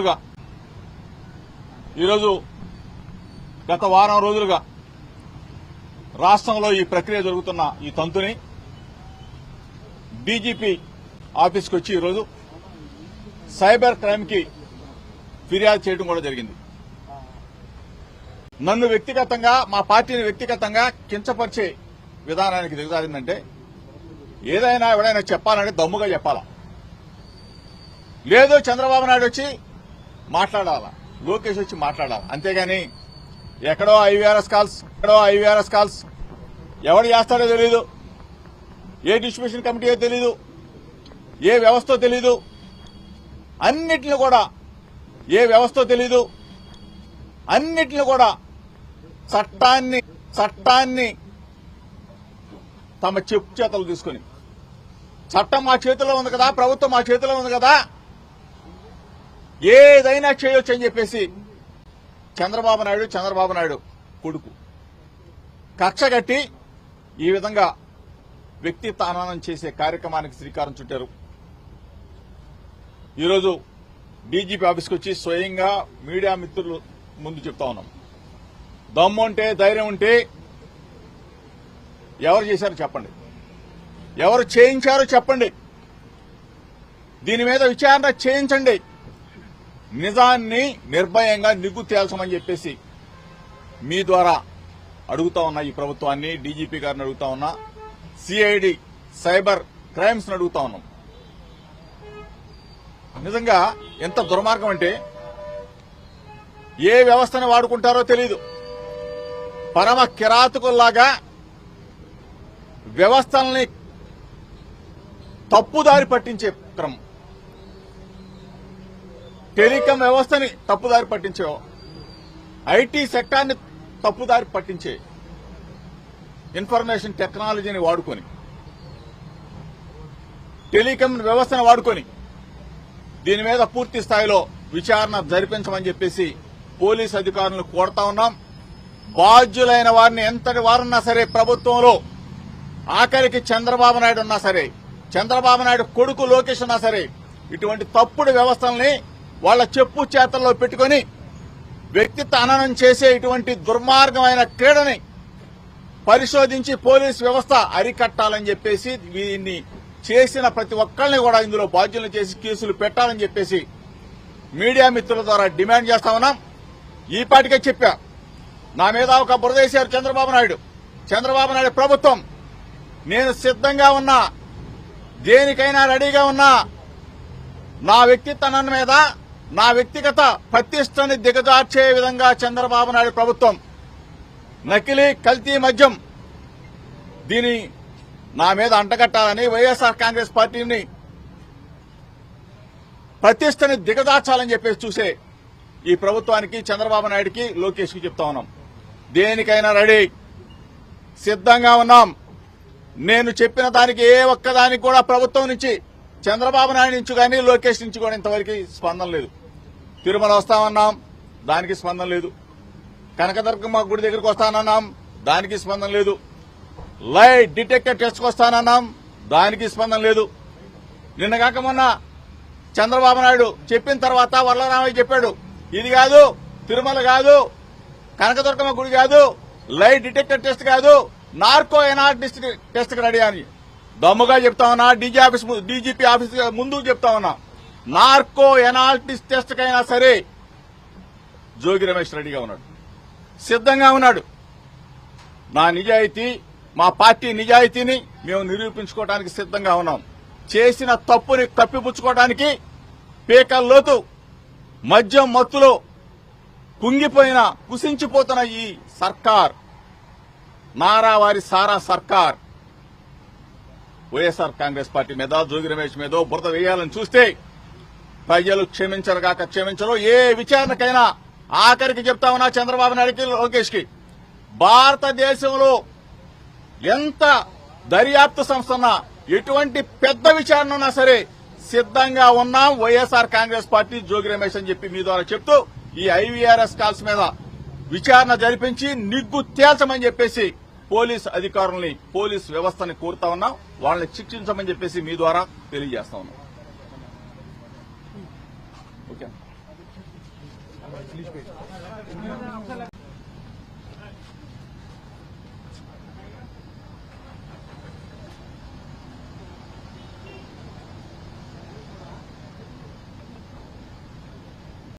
రోజులుగా ఈరోజు గత వారం రోజులుగా రాష్ట్రంలో ఈ ప్రక్రియ జరుగుతున్న ఈ తంతుని డీజీపీ ఆఫీస్కి వచ్చి ఈరోజు సైబర్ క్రైమ్కి ఫిర్యాదు చేయడం కూడా జరిగింది. నన్ను వ్యక్తిగతంగా మా పార్టీని వ్యక్తిగతంగా కించపరిచే విధానానికి దిగజారిందంటే ఏదైనా ఎవడైనా చెప్పాలంటే దమ్ముగా చెప్పాలా. లేదు చంద్రబాబు నాయుడు వచ్చి మాట్లాడాలా? లోకేష్ వచ్చి మాట్లాడాలి? అంతేగాని ఎక్కడో ఐవీఆర్ఎస్ కాల్స్ ఎక్కడో ఐవీఆర్ఎస్ కాల్స్. ఎవడు చేస్తాడో తెలీదు. ఏ డిస్ట్రిబ్యూషన్ కమిటీయో తెలీదు. ఏ వ్యవస్థ తెలీదు. అన్నిటిని కూడా ఏ వ్యవస్థ తెలీదు. అన్నిటిని కూడా చట్టాన్ని చట్టాన్ని తమ చెప్పు చేతలు తీసుకుని. చట్టం మా చేతిలో ఉంది కదా ప్రభుత్వం మా చేతిలో ఉంది కదా. ఏదైనా చేయొచ్చు అని చెప్పేసి చంద్రబాబు నాయుడు చంద్రబాబు నాయుడు కొడుకు. కక్ష కట్టి ఈ విధంగా వ్యక్తిత్వ తానానం చేసే కార్యక్రమానికి శ్రీకారం చుట్టారు. ఈరోజు డీజీపీ ఆఫీస్కి వచ్చి స్వయంగా మీడియా మిత్రులు ముందు చెప్తా ఉన్నాం. దమ్ము ఉంటే ధైర్యం ఉంటే ఎవరు చేశారో చెప్పండి. ఎవరు చేయించారో చెప్పండి. దీని మీద విచారణ చేయించండి. నిజాన్ని నిర్భయంగా నిగ్గు తేల్చమని చెప్పేసి మీ ద్వారా అడుగుతా ఉన్నా ఈ ప్రభుత్వాన్ని డీజీపీ గారిని అడుగుతా ఉన్నా సిఐడి సైబర్ క్రైమ్స్ అడుగుతా ఉన్నాం. నిజంగా ఎంత దుర్మార్గం అంటే ఏ వ్యవస్థను వాడుకుంటారో తెలీదు. పరమ కిరాతకుల్లాగా వ్యవస్థల్ని తప్పుదారి పట్టించే క్రమం. టెలికాం వ్యవస్థని తప్పుదారి పట్టించే ఐటీ సెక్టార్ని తప్పుదారి పట్టించే ఇన్ఫర్మేషన్ టెక్నాలజీని వాడుకొని. టెలికాం వ్యవస్థను వాడుకొని. దీని మీద పూర్తి స్థాయిలో విచారణ జరిపించమని చెప్పేసి పోలీస్ అధికారులను కోరుతా ఉన్నాం. బాధ్యులైన వారిని ఎంతటి వారున్నా సరే ప్రభుత్వంలో ఆఖరికి చంద్రబాబు నాయుడు ఉన్నా సరే చంద్రబాబు నాయుడు కొడుకు లోకేష్ ఉన్నా సరే ఇటువంటి తప్పుడు వ్యవస్థల్ని వాళ్ళ చెప్పు చేతల్లో పెట్టుకొని వ్యక్తిత్వ అననం చేసే ఇటువంటి దుర్మార్గమైన క్రీడని పరిశోధించి పోలీస్ వ్యవస్థ అరికట్టాలని చెప్పేసి దీన్ని చేసిన ప్రతి ఒక్కరిని కూడా ఇందులో బాధ్యులు చేసి కేసులు పెట్టాలని చెప్పేసి మీడియా మిత్రుల ద్వారా డిమాండ్ చేస్తా ఉన్నాం. ఈ పాటికే చెప్పా నా మీద ఒక బురదేశారు చంద్రబాబు నాయుడు. చంద్రబాబు నాయుడు ప్రభుత్వం నేను సిద్ధంగా ఉన్నా దేనికైనా రెడీగా ఉన్నా నా వ్యక్తిత్వం మీద నా వ్యక్తిగత ప్రతిష్టని దిగజార్చే విధంగా చంద్రబాబు నాయుడు ప్రభుత్వం నకిలీ కల్తీ మద్యం దీని నా మీద అంటగట్టాలని వైఎస్ఆర్ కాంగ్రెస్ పార్టీని ప్రతిష్టని దిగజార్చాలని చెప్పేసి చూసే ఈ ప్రభుత్వానికి చంద్రబాబు నాయుడికి లోకేష్కి చెప్తా ఉన్నాం. దేనికైనా రెడీ. సిద్ధంగా ఉన్నాం. నేను చెప్పిన దానికి ఏ ఒక్కదానికి కూడా ప్రభుత్వం నుంచి చంద్రబాబు నాయుడు నుంచి కానీ లోకేష్ నుంచి కూడా ఇంతవరకు స్పందన లేదు. తిరుమల వస్తామన్నాం దానికి స్పందన లేదు. కనకదుర్గమ్మ గుడి దగ్గరికి వస్తానన్నాం దానికి స్పందన లేదు. లైట్ డిటెక్టర్ టెస్ట్కి వస్తానన్నాం దానికి స్పందన లేదు. నిన్న కాక మొన్న చంద్రబాబు నాయుడు చెప్పిన తర్వాత వరలరామయ్య చెప్పాడు ఇది కాదు తిరుమల కాదు కనకదుర్గమ్మ గుడి కాదు లైట్ డిటెక్టర్ టెస్ట్ కాదు నార్కో ఎనార్టిస్ట్ టెస్ట్కి రెడీ అని. దమ్ముగా చెప్తా ఉన్నా డీజీ ఆఫీస్ డీజీపీ ఆఫీస్ ముందు చెప్తా ఉన్నా. నార్కో ఎనాలిటిస్ టెస్ట్ కైనా సరే జోగి రమేష్ రెడీగా ఉన్నాడు. సిద్ధంగా ఉన్నాడు. నా నిజాయితీ మా పార్టీ నిజాయితీని మేము నిరూపించుకోవడానికి సిద్ధంగా ఉన్నాం. చేసిన తప్పుని కప్పిపుచ్చుకోవడానికి పీకల్లోతు మద్యం మత్తులో కుంగిపోయిన కుసించిపోతున్న ఈ సర్కార్ నారావారి సారా సర్కార్ వైఎస్ఆర్ కాంగ్రెస్ పార్టీ మీద జోగి రమేష్ మీద బురద వేయాలని చూస్తే ప్రజలు క్షమించరు కాక క్షమించరు. ఏ విచారణకైనా ఆఖరికి చెప్తా ఉన్నా చంద్రబాబు నాయుడుకి లోకేష్కి. భారతదేశంలో ఎంత దర్యాప్తు సంస్థ ఉన్నా ఎటువంటి పెద్ద విచారణ ఉన్నా సరే సిద్ధంగా ఉన్నాం. వైఎస్ఆర్ కాంగ్రెస్ పార్టీ జోగి రమేష్ అని చెప్పి మీ ద్వారా చెప్తూ ఈ ఐవీఆర్ఎస్ కాల్స్ మీద విచారణ జరిపించి నిగ్గు తేల్చమని చెప్పేసి పోలీస్ అధికారుల్ని పోలీస్ వ్యవస్థని కోరుతా ఉన్నాం. వాళ్ళని శిక్షించమని చెప్పేసి మీ ద్వారా తెలియజేస్తా ఉన్నాం. ఓకే.